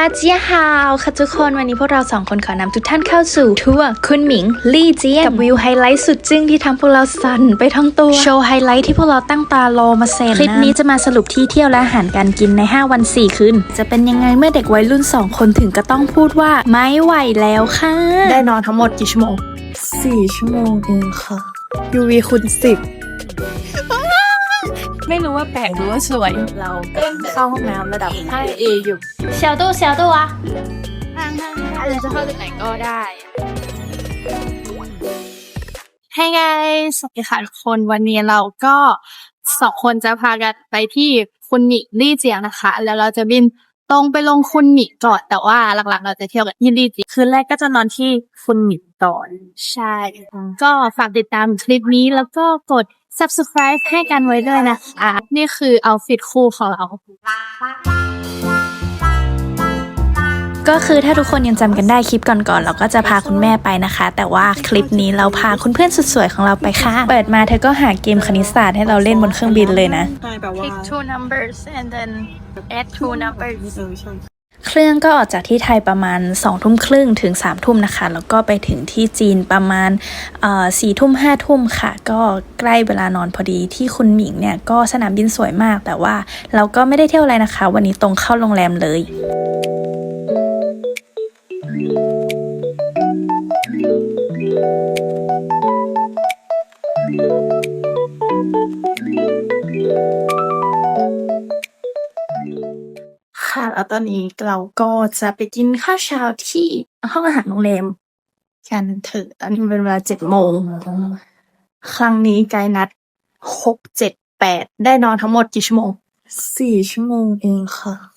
大家好ค่ะทุกคนวันนี้พวกเราสองคนขอนำทุกท่านเข้าสู่ทัวร์คุณหมิง ลี่เจียนกับวิวไฮไลท์สุดจึ้งที่ทำพวกเราสั่นไปทั้งตัว โชว์ไฮไลท์ที่พวกเราตั้งตารอมาเซนคลิปนี้จะมาสรุปที่เที่ยวและอาหารการกินใน 5 วัน 4 คืน จะเป็นยังไงเมื่อเด็กวัยรุ่น 2 คนถึงก็ต้องพูดว่าไม่ไหวแล้วค่ะ ได้นอนทั้งหมดกี่ชั่วโมง สี่ชั่วโมงเองค่ะ UV คูณสิบ ไม่รู้ว่าแปลกหรือว่าสวย เราเข้าห้องน้ำระดับ 5A อยู่ 小度小度啊เราจะเข้าจากไหนก็ได้ ให้ไงสวัสดีค่ะทุกคนวันนี้เราก็สองคนจะพากันไปที่คุณหมิลี่เจียงนะคะ แล้วเราจะบินตรงไปลงคุณหมิก่อน แต่ว่าหลักๆ เราจะเที่ยวกันที่ลี่เจียง คืนแรกก็จะนอนที่คุณหมิงก่อน ใช่ ก็ฝากติดตามคลิปนี้แล้วก็กด subscribe ให้กันไว้ด้วยนะคะนี่คือเอาฟิตคู่ของเรา ก็คือถ้าทุกคนยังจำกันได้คลิปก่อนๆเราก็จะพาคุณแม่ไปนะคะ แต่ว่าคลิปนี้เราพาคุณเพื่อนสุดสวยของเราไปค่ะ เปิดมาเธอก็หาเกมคณิตศาสตร์ให้เราเล่นบนเครื่องบินเลยนะ ใช่แบบว่า pick two numbers and then add two numbers เออใช่ เครื่องก็ออกจากที่ไทยประมาณ2องทุ่มครึ่งถึง3ามทุ่มนะคะ แล้วก็ไปถึงที่จีนประมาณสี่ทุ่มห้าทุ่มค่ะ ก็ใกล้เวลานอนพอดีที่คุณหมิงเนี่ย ก็สนามบินสวยมาก แต่ว่าเราก็ไม่ได้เที่ยวอะไรนะคะ วันนี้ตรงเข้าโรงแรมเลยค่ะ ตอนนี้เราก็จะไปกินข้าวเช้าที่ห้องอาหารโรงแรมกันเถอะตอนนี้เป็นเวลาเจ็ดโมง ครั้งนี้ไกด์นัดหกเจ็ดแปดได้นอนทั้งหมดกี่ชั่วโมงสี่ชั่วโมงเองค่ะ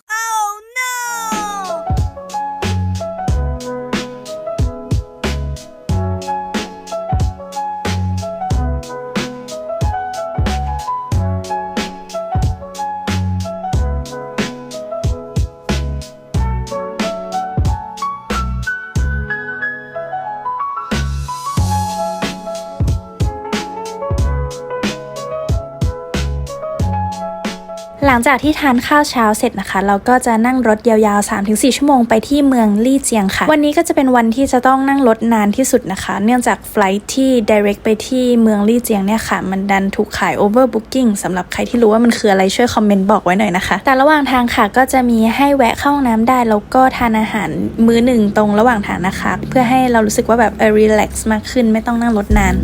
ลังจากที่ทานข้าวเช้าเสร็จนะคะ เราก็จะนั่งรถยาวๆ 3-4 ชั่วโมงไปที่เมืองลี่เจียงค่ะ วันนี้ก็จะเป็นวันที่จะต้องนั่งรถนานที่สุดนะคะ เนื่องจากไฟลท์ที่ direct ไปที่เมืองลี่เจียงเนี่ยค่ะ มันดันถูกขาย overbooking สำหรับใครที่รู้ว่ามันคืออะไรช่วยคอมเมนต์บอกไว้หน่อยนะคะ แต่ระหว่างทางค่ะก็จะมีให้แวะเข้าห้องน้ำได้แล้วก็ทานอาหารมื้อหนึ่งตรงระหว่างทางนะคะ เพื่อให้เรารู้สึกว่าแบบเออ relax มากขึ้นไม่ต้องนั่งรถนาน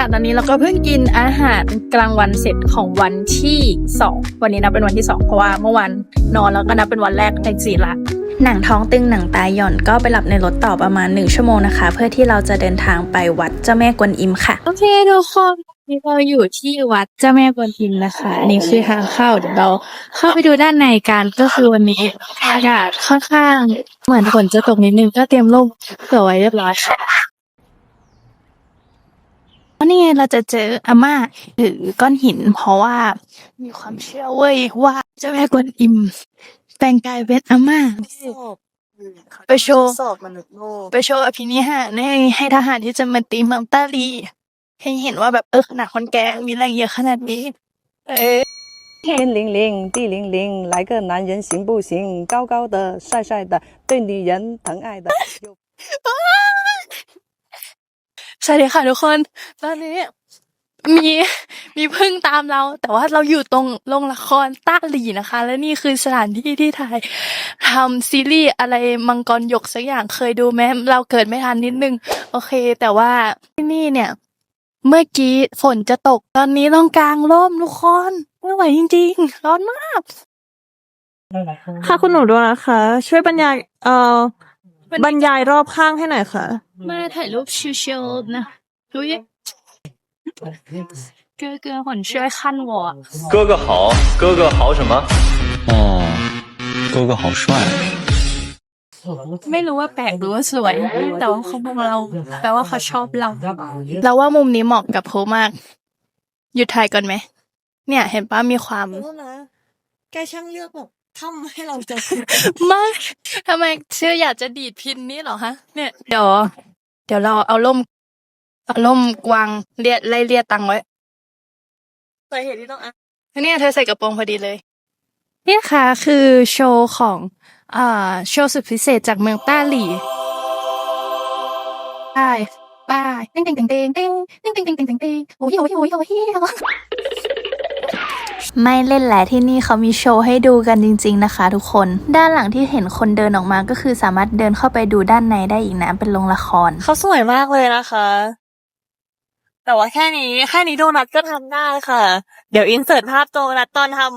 ค่ะ ตอนนี้เราก็เพิ่งกินอาหารกลางวันเสร็จของวันที่สองวันนี้นับเป็นวันที่สองเพราะว่าเมื่อวันนอนแล้วก็นับเป็นวันแรกในจีนละหนังท้องตึงหนังตาหย่อนก็ไปหลับในรถต่อประมาณ 1 ชั่วโมงนะคะ เพื่อที่เราจะเดินทางไปวัดเจ้าแม่กวนอิมค่ะ โอเคทุกคนนี่เราอยู่ที่วัดเจ้าแม่กวนอิมนะคะอันนี่คือทางเข้าเดี๋ยวเราเข้าไปดูด้านในกันก็คือวันนี้อากาศค่อนข้างเหมือนฝนจะตกนิดนึงก็เตรียมร่มเผื่อไว้เรียบร้อยค่ะ วันนี้เราจะเจออาม่าถือก้อนหิน เพราะว่ามีความเชื่อเว้ยว่าเจ้าแม่กวนอิมแปลงกายเป็นอาม่า ไปโชว์ สอบมนุษย์โลก ไปโชว์อภินิหารให้ให้ทหารที่จะมาตีเมังต้าลีให้เห็นว่าแบบเออขนาดคนแก่มีแรงเยอะขนาดนี้ เออ 天灵灵，地灵灵，来个男人行不行？高高的，帅帅的，对女人疼爱的。 สวัสดีค่ะทุกคน ตอนนี้มีมีพึ่งตามเรา แต่ว่าเราอยู่ตรงโรงละครต้าหลีนะคะ และนี่คือสถานที่ที่ถ่ายทำซีรีส์อะไรมังกรหยกสักอย่างเคยดูไหมเราเกิดไม่ทันนิดนึง โอเค แต่ว่าที่นี่เนี่ย เมื่อกี้ฝนจะตกตอนนี้ต้องกลางร่มทุกคนไม่ไหวจริงๆร้อนมากค่ะคุณหนูด้วยนะคะ ช่วยบรรยายเอ่อ บรรยายรอบข้างให้หน่อยค่ะ มาถ่ายรูปชิวๆนะดูยิ哥哥很ช่วยขั้น我哥哥好，哥哥好什么？哦，哥哥好帅。 ไม่รู้ว่าแปลกหรือว่าสวย แต่ว่าเขาบอกเราแปลว่าเขาชอบเรา เราว่ามุมนี้เหมาะกับโพมาก หยุดถ่ายก่อนไหม เนี่ยเห็นป้ามีความ แกช่างเลือกแบบ ทำให้เราจะไม่ทำไมเชื่ออยากจะดีดพินนี่เหรอฮะ เนี่ยเดี๋ยวเดี๋ยวเราเอาล่มเอาล่มกวางเลียไล่เลียตังไว้สาเหตุที่ต้องอะเนี่ยเธอใส่กระโปรงพอดีเลยนี่ค่ะ คือโชว์ของเอ่อโชว์สุดพิเศษจากเมืองต้าหลี่ไปไปเต้งเต้งเต้งเต้งเต้งเต้งเต้งเต้งเต้งเต้งเต้งโอ้ยโอ้ยโอ้ยโอ้ย ไม่เล่นแหละที่นี่เขามีโชว์ให้ดูกันจริง ๆ นะคะ ทุกคน ด้านหลังที่เห็นคนเดินออกมาก็คือสามารถเดินเข้าไปดูด้านในได้อีกนะเป็นโรงละคร เขาสวยมากเลยนะคะ แต่ว่าแค่นี้แค่นี้โดนัทก็ทำได้ค่ะ เดี๋ยวอินเสิร์ตภาพโดนัทตอนทำ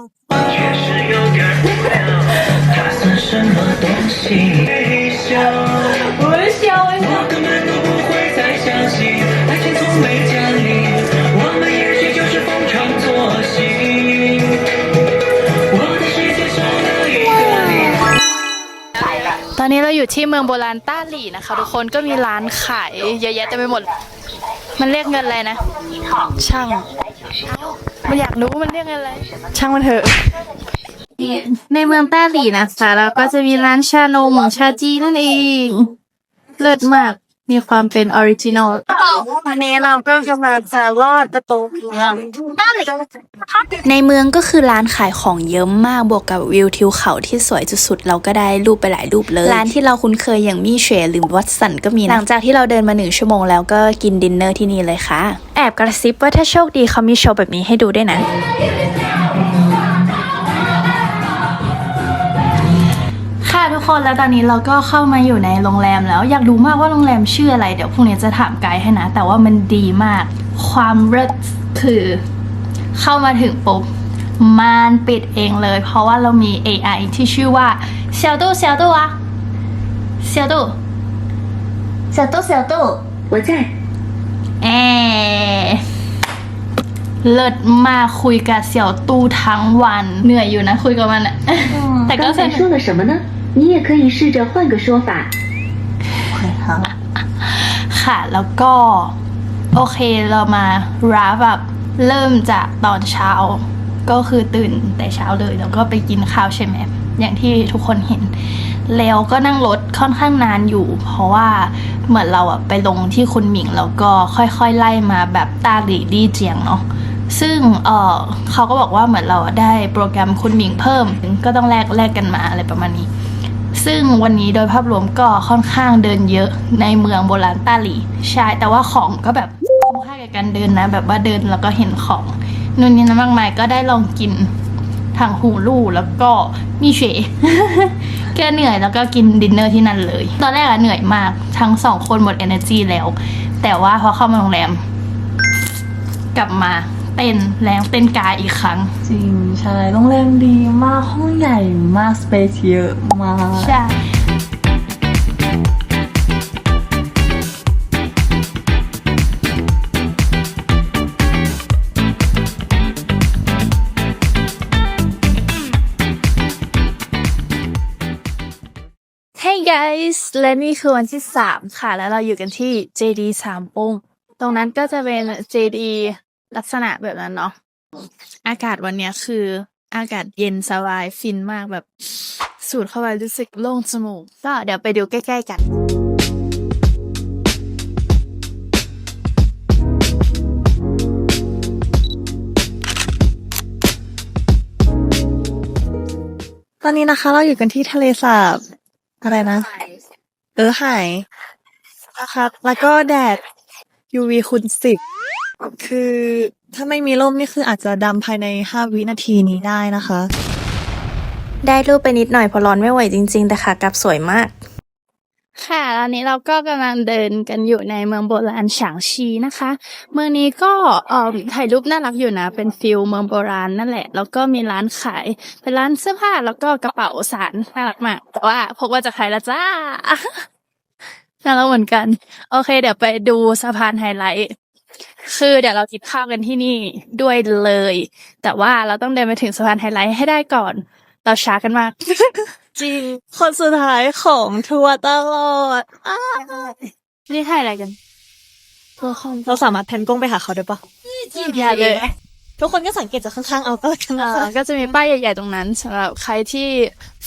อนนี้เราอยู่ที่เมืองโบราณต้าหลี่นะคะ ทุกคนก็มีร้านขายเยอะแยะเต็มไปหมด มันเรียกเงินอะไรนะ ช่างไม่อยากรู้มันเรียกเงินอะไร ช่างมันเถอะ ในเมืองต้าหลีนะคะเราก็จะมีร้านชานมชาจีนั่นเอง เลิศมาก มีความเป็นออริจินอลวันนี้เราก็กำลังจะลอดประตูเมืองต้าหลีในเมืองก็คือร้านขายของเยอะมากบวกกับวิวทิวเขาที่สวยสุดๆเราก็ได้รูปไปหลายรูปเลย ร้านที่เราคุ้นเคยอย่างมี่เฉยหรือวัตสันก็มีนะหลังจากที่เราเดินมาหนึ่งชั่วโมงแล้วก็กินดินเนอร์ที่นี่เลยค่ะ แอบกระซิบว่าถ้าโชคดีเขามีโชว์แบบนี้ให้ดูด้วยนะ ทุกคนแล้วตอนนี้เราก็เข้ามาอยู่ในโรงแรมแล้ว อยากรู้มากว่าโรงแรมชื่ออะไร เดี๋ยวพรุ่งนี้จะถามไกด์ให้นะ แต่ว่ามันดีมาก ความเลิศคือ เข้ามาถึงปุ๊บมานปิดเองเลย เพราะว่าเรามี AI ที่ชื่อว่าเซียวตู้เซียวตู้อะเซียวตู้เซียวตู้เซียวตู้我在เอเลิศมากคุยกับเสี่ยวตู้ทั้งวัน เหนื่อยอยู่นะคุยกับมันอะแต่ก็ 刚 ส 才 นุก 说了什么呢？ 你也可以试着换个说法。 ค่ะ แล้วก็ โอเคเรามาราแบบเริ่มจากตอนเช้า ก็คือตื่นแต่เช้าเลย แล้วก็ไปกินข้าวใช่ไหมอย่างที่ทุกคนเห็น แล้วก็นั่งรถค่อนข้างนานอยู่ เพราะว่าเหมือนเราอะไปลงที่คุณหมิง แล้วก็ค่อยๆไล่มาแบบตาหลีลี่เจียงเนาะ ซึ่งเออเขาก็บอกว่าเหมือนเราอะได้โปรแกรมคุณหมิงเพิ่ม ก็ต้องแลกแลกกันมาอะไรประมาณนี้ ซึ่งวันนี้โดยภาพรวมก็ค่อนข้างเดินเยอะในเมืองโบราณตาหลีใช่แต่ว่าของก็แบบคุ้มค่ากับการเดินนะ แบบว่าเดินแล้วก็เห็นของนู่นนี่นั่นมากมายก็ได้ลองกินทางหูลู่แล้วก็มีเฉแก้เหนื่อยแล้วก็กินดินเนอร์ที่นั่นเลย ตอนแรกอะเหนื่อยมากทั้งสองคนหมด energy แล้ว แต่ว่าพอเข้ามาโรงแรม กลับมา เต้นแรงเต้นกายอีกครั้ง จริงใช่โรงแรมดีมากห้องใหญ่มากสเปซเยอะมาก ใช่ Hey guys และนี่คือวันที่สามค่ะ แล้วเราอยู่กันที่ JD สามองค์ ตรงนั้นก็จะเป็น JD ลักษณะแบบนั้นเนาะอากาศวันเนี้ยคือ อากาศเย็นสบายฟินมากแบบสูดเข้าไปรู้สึกโล่งจมูก ก็เดี๋ยวไปดูใกล้ ๆ กันตอนนี้นะคะ เราอยู่กันที่ทะเลสาบอะไรนะ เออหายนะคะแล้วก็แดด UV คูณสิบ คือถ้าไม่มีร่มนี่คืออาจจะดำภายในห้าวินาทีนี้ได้นะคะ ได้รูปไปนิดหน่อยเพอร้อนไม่ไหวจริง ๆ แต่ขากลับสวยมาก ค่ะตอนนี้เราก็กำลังเดินกันอยู่ในเมืองโบราณฉางชีนะคะ เมืองนี้ก็เอ่อถ่ายรูปน่ารักอยู่นะ เป็นฟิลเมืองโบราณนั่นแหละ แล้วก็มีร้านขาย เป็นร้านเสื้อผ้าแล้วก็กระเป๋าสารน่ารักมาก แต่ว่าพกว่าจะขายละจ้าน่ารักเหมือนกัน โอเค เดี๋ยวไปดูสะพานไฮไลท์ คือเดี๋ยวเรากินข้าวกันที่นี่ด้วยเลย แต่ว่าเราต้องเดินไปถึงสะพานไฮไลท์ให้ได้ก่อน เราช้ากันมาก จริง คนสุดท้ายของทัวร์ตลอดอ้านี่ถ่ายอะไรกันเราสามารถแพนกล้องไปหาเขาได้ปะอย่าเลย ทุกคนก็สังเกตจากข้างๆเอาก็แล้วกันเอ่นะอคะก็จะมีป้ายใหญ่ๆตรงนั้นสำหรับใครที่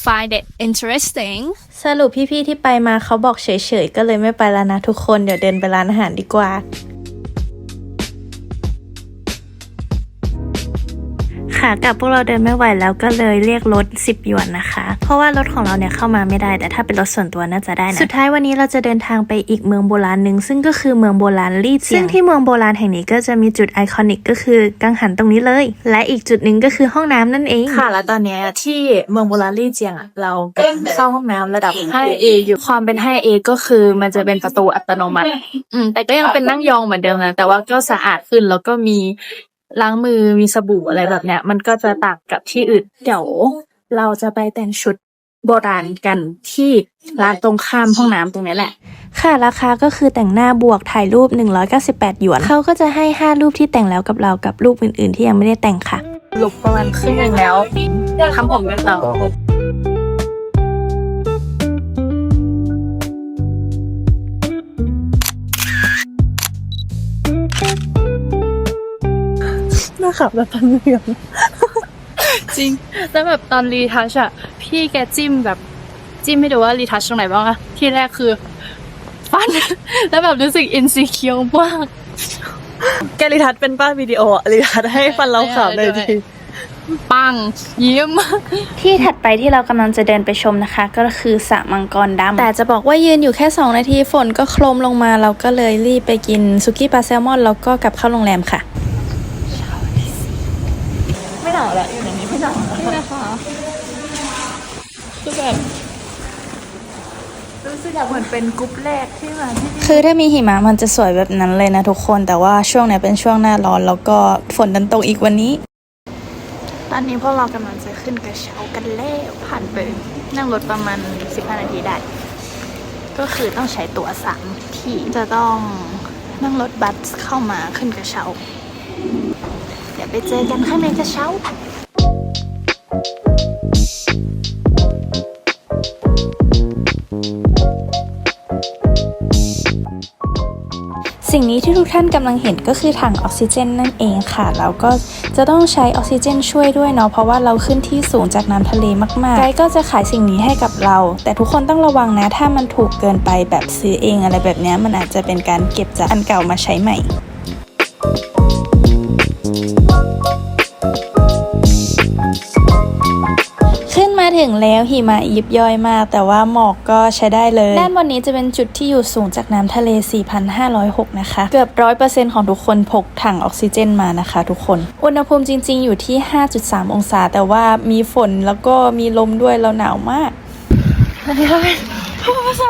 find it interesting สรุปพี่ๆที่ไปมาเขาบอกเฉยๆ ก็เลยไม่ไปแล้วนะทุกคน เดี๋ยวเดินไปร้านอาหารดีกว่า ค่ะค่ะกลับพวกเราเดินไม่ไหวแล้วก็เลยเรียกรถ 10 หยวนนะคะ เพราะว่ารถของเราเนี่ยเข้ามาไม่ได้ แต่ถ้าเป็นรถส่วนตัวน่าจะได้นะ สุดท้ายวันนี้เราจะเดินทางไปอีกเมืองโบราณหนึ่งซึ่งก็คือเมืองโบราณลี่เจียงซึ่งที่เมืองโบราณแห่งนี้ก็จะมีจุดไอคอนิกก็คือกังหันตรงนี้เลย และอีกจุดหนึ่งก็คือห้องน้ำนั่นเอง ค่ะ แล้วตอนเนี้ยที่เมืองโบราณลี่เจียงอะเราก็เข้าห้องน้ำระดับ 5A อยู่ความเป็น 5A ก็คือมันจะเป็นประตูอัตโนมัติ อืมแต่ก็ยังเป็นนั่งยองเหมือนเดิมนะแต่ว่าก็สะอาดขึ้นแล้วก็มี ล้างมือมีสบู่อะไรแบบเนี้ย มันก็จะต่างกับที่อื่น เดี๋ยวเราจะไปแต่งชุดโบราณกันที่ร้านตรงข้ามห้องน้ำตรงนี้แหละ ค่ะราคาก็คือแต่งหน้าบวกถ่ายรูป 198 หยวน เขาก็จะให้ 5 รูปที่แต่งแล้วกับเรากับรูปอื่นๆ ที่ยังไม่ได้แต่งค่ะลุกประมาณครึ่งหนึ่งแล้วทำผมกันต่อ ขับแบบพันเหลืองจริง แล้วแบบตอนรีทัชอะพี่แกจิ้มแบบจิ้มให้ดูว่ารีทัชตรงไหนบ้างอะที่แรกคือฟัน แล้วแบบรู้สึกอินซีเคียวมาก แกลิทัศน์เป็นป้าวิดีโออะลิทัศน์ให้ฟันเราขาวเลยทีปังยิ้ม ที่ถัดไปที่เรากำลังจะเดินไปชมนะคะ ก็คือสระมังกรดำแต่จะบอกว่ายืนอยู่แค่ 2 นาทีฝนก็โคลมลงมาเราก็เลยรีบไปกินซุกี้ปลาแซลมอนแล้วก็กลับเข้าโรงแรมค่ะ คือถ้ามีหิมะมันจะสวยแบบนั้นเลยนะทุกคนแต่ว่าช่วงเนี้ยเป็นช่วงหน้าร้อนแล้วก็ฝนดันตกอีกวันนี้ ตอนนี้พวกเรากำลังจะขึ้นกระเช้ากันแล้วผ่านไปนั่งรถประมาณ 15 นาทีได้ ก็คือต้องใช้ตั๋วสามที่จะต้องนั่งรถบัสเข้ามาขึ้นกระเช้า เดี๋ยวไปเจอกันข้างในกระเช้าสิ่งนี้ที่ทุกท่านกำลังเห็นก็คือถังออกซิเจนนั่นเองค่ะ แล้วก็จะต้องใช้ออกซิเจนช่วยด้วยเนาะเพราะว่าเราขึ้นที่สูงจากน้ำทะเลมากๆไกด์ก็จะขายสิ่งนี้ให้กับเรา แต่ทุกคนต้องระวังนะ ถ้ามันถูกเกินไปแบบซื้อเองอะไรแบบนี้มันอาจจะเป็นการเก็บจากอันเก่ามาใช้ใหม่ ขึ้นมาถึงแล้วหิมะยิบย่อยมาก แต่ว่าหมอกก็ใช้ได้เลย ด้านบนนี้จะเป็นจุดที่อยู่สูงจากน้ำทะเล 4,506 นะคะ เกือบร้อยเปอร์เซ็นของทุกคนพกถังออกซิเจนมานะคะทุกคน อุณหภูมิจริง ๆ อยู่ที่ 5.3 องศา แต่ว่ามีฝนแล้วก็มีลมด้วยเราหนาวมากส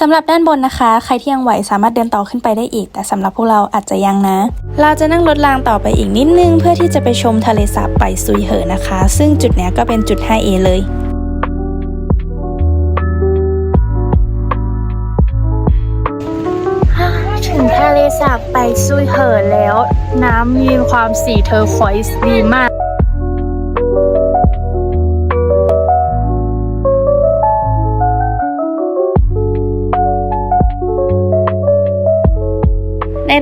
สำหรับด้านบนนะคะ ใครที่ยังไหวสามารถเดินต่อขึ้นไปได้อีก แต่สำหรับพวกเราอาจจะยังนะ เราจะนั่งรถรางต่อไปอีกนิดนึง เพื่อที่จะไปชมทะเลสาบไปซุยเหอนะคะ ซึ่งจุดนี้ก็เป็นจุด 5A เลยถึงทะเลสาบไปซุยเหอแล้ว น้ำมีความสีเทอร์ควอยส์ดีมาก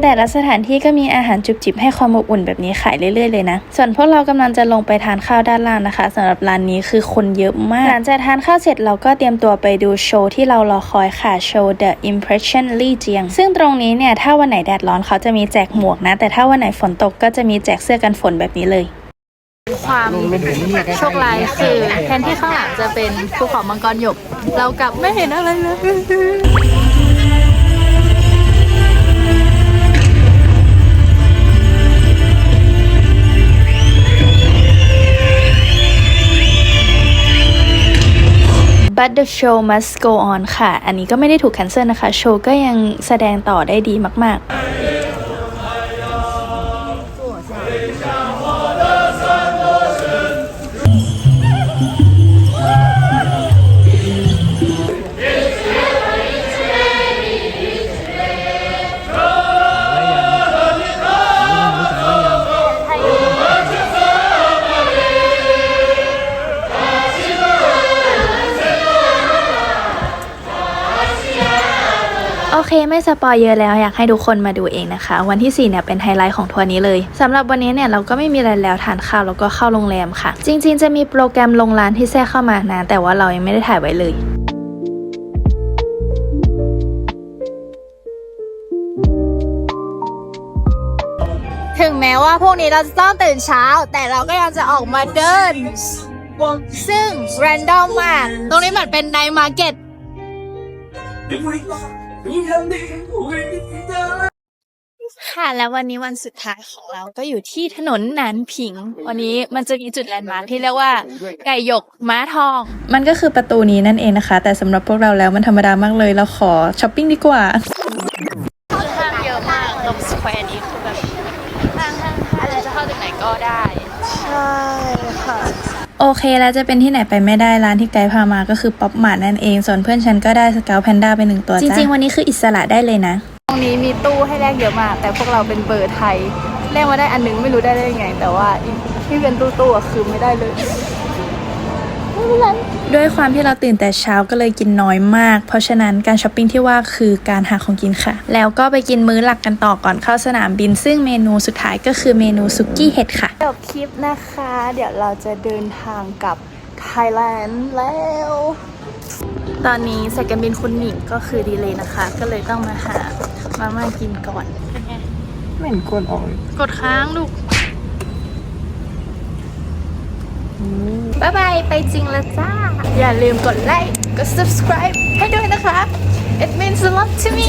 แต่ละสถานที่ก็มีอาหารจุบจิบให้ความอบอุ่นแบบนี้ขายเรื่อยๆเลยนะ ส่วนพวกเรากำลังจะลงไปทานข้าวด้านล่างนะคะสำหรับร้านนี้คือคนเยอะมาก หลังจากทานข้าวเสร็จเราก็เตรียมตัวไปดูโชว์ที่เรารอคอยค่ะโชว์ The Impression ลี่เจียง ซึ่งตรงนี้เนี่ยถ้าวันไหนแดดร้อนเขาจะมีแจกหมวกนะ แต่ถ้าวันไหนฝนตกก็จะมีแจกเสื้อกันฝนแบบนี้เลยความโชคร้ายคือแทนที่ข้างหลังจะเป็นภูเขามังกรหยก เรากลับไม่เห็นอะไรเลย But the show must go on ค่ะ อันนี้ก็ไม่ได้ถูกแคนเซิลนะคะ โชว์ก็ยังแสดงต่อได้ดีมาก ๆ โอเคไม่สปอยเยอะแล้วอยากให้ทุกคนมาดูเองนะคะ วันที่ 4 เนี่ยเป็นไฮไลท์ของทัวร์นี้เลยสำหรับวันนี้เนี่ยเราก็ไม่มีอะไรแล้วทานข้าวแล้วก็เข้าโรงแรมค่ะ จริง ๆ จะมีโปรแกรมลงร้านที่แทรกเข้ามานะ แต่ว่าเรายังไม่ได้ถ่ายไว้เลยถึงแม้ว่าพวกนี้เราจะต้องตื่นเช้า แต่เราก็ยังจะออกมาเดิน ซึ่งแรนดอมมาก ตรงนี้เหมือนเป็นในมาร์เก็ต ค่ะแล้ววันนี้วันสุดท้ายของเราก็อยู่ที่ถนนหนานผิง วันนี้มันจะมีจุดแลนด์มาร์คที่เรียกว่า ไก่หยกม้าทอง มันก็คือประตูนี้นั่นเองนะคะ แต่สำหรับพวกเราแล้วมันธรรมดามากเลยเราขอช้อปปิ้งดีกว่าห้างเยอะมากตรงสแควร์นี้คือแบบห้างห้างห้างจะเข้าจากไหนก็ได้ ใช่ค่ะ โอเคแล้วจะเป็นที่ไหนไปไม่ได้ร้านที่ไกด์พามาก็คือป๊อปมาร์ทนั่นเอง ส่วนเพื่อนฉันก็ได้สเกลแพนด้าไปหนึ่งตัวจริงๆ วันนี้คืออิสระได้เลยนะ ตรงนี้มีตู้ให้แลกเยอะมาก แต่พวกเราเป็นเบอร์ไทยแลกมาได้อันนึงไม่รู้ได้ได้ยังไง แต่ว่าอีกที่เป็นตู้ตู้ๆอะคือไม่ได้เลย ด้วยความที่เราตื่นแต่เช้าก็เลยกินน้อยมาก เพราะฉะนั้นการช้อปปิ้งที่ว่าคือการหาของกินค่ะ แล้วก็ไปกินมื้อหลักกันต่อก่อนเข้าสนามบิน ซึ่งเมนูสุดท้ายก็คือเมนูซุกี้เห็ดค่ะจบคลิปนะคะ เดี๋ยวเราจะเดินทางกลับไทยแลนด์แล้ว ตอนนี้สายการบินคุณหนิงก็คือดีเลยนะคะ ก็เลยต้องมาหามาม่ากินก่อนไม่เห็นกดออกเลยกดค้างลูก บ๊ายบายไปจริงแล้วจ้า อย่าลืมกดไลค์กด subscribe ให้ด้วยนะครับ it means a lot to me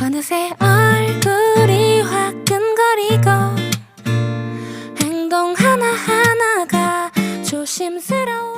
어느새 얼굴이 화끈거리고 행동 하나하나가 조심스러워